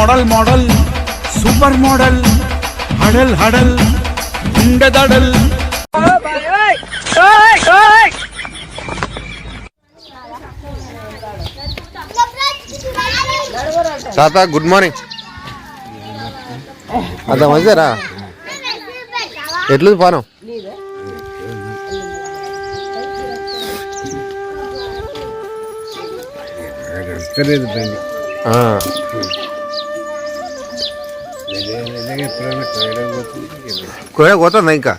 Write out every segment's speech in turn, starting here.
Model model super model హడల్ హడల్ ఉండదడల్. తాత గుడ్ మార్నింగ్ అంత మంచిదేరా? ఎట్లు పానం? నడుస్తలేదు కోయ పోతుందా ఇంకా?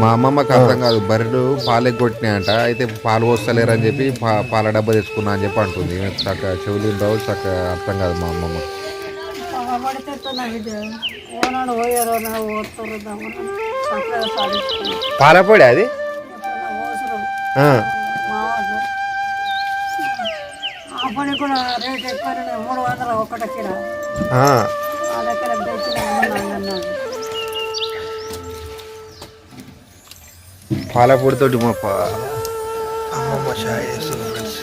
మా అమ్మమ్మకి అర్థం కాదు బర్రెలు పాలు కొట్టినాయంట అయితే పాలు పోస్తలేరు అని చెప్పి పాల డబ్బా తెచ్చుకున్నా అని చెప్పి అంటుంది. ఈమె చక్కగా చెవులు రావు చక్కగా అర్థం కాదు మా అమ్మమ్మ. ఓనాడు పోయారు ఆ పని కూడా రేట్ ఎక్కువ మూడు వందల ఒకటి కిలో ఆ. దగ్గర తెచ్చిన అన్నాడు. పాల పొడితోటి మా పా అమ్మమ్మ చాయ్ చేస్తుంది ఫ్రెండ్స్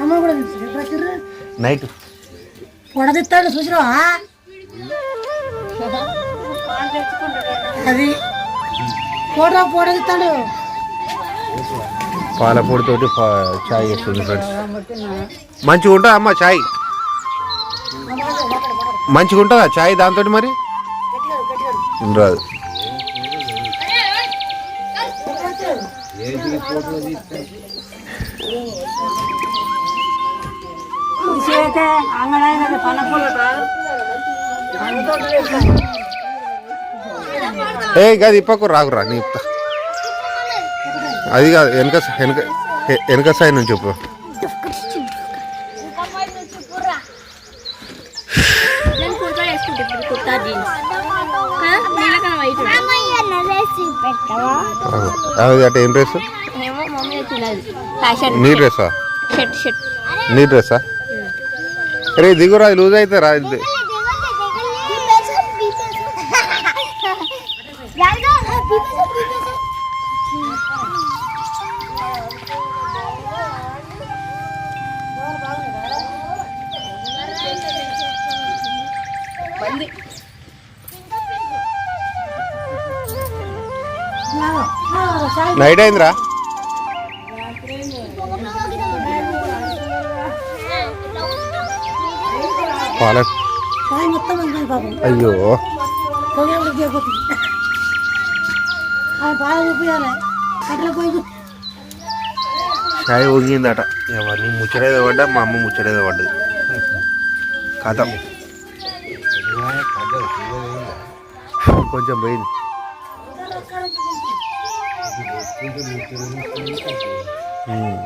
అమ్మ కూడా తెచ్చిండ్రు. నైట్. పొడదిస్తాడు చూసినావా? అది. ఫోటో పొడదిస్తాడు పాల పొడితోటి పా- చాయ్ చేస్తుంది ఫ్రెండ్స్ మంచిగా ఉంటుందా అమ్మ చాయ్? మంచిగా ఉంటుందా చాయ్ దాంతో మరి? రాదు. ఏ కాదు ఇప్పకు రాకురా నీ ఇప్ప అది కాదు వెనక వెనక వెనక సైడ్ నుంచి చెప్పు. అది అటు ఏం డ్రెస్ నీ డ్రెస్సా? నీ డ్రెస్సా? రే దిగురా లూజ్ అయితే రా నైట్ అయిందిరా. అయ్యో. చాయ్ ఒగిందట ఎవరిని ముచ్చడేదో పడ్డా మా అమ్మ ముచ్చడేదో పడ్డది కథ. కొంచెం పోయింది ఉమ్.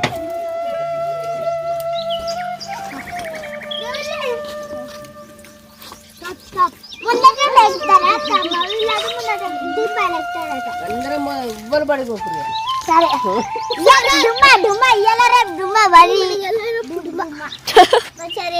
అందరం ఎవ్వరు పడిపోతుంది సరే డుమ్మా డుమ్మా ఇయ్యాల రేపు డుమ్మా మరి డుమ్మా సరే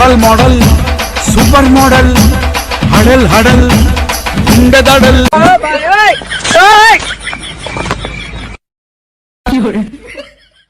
మోడల్ మోడల్ సూపర్ మోడల్ హడల్ హడల్ ఉండదడల్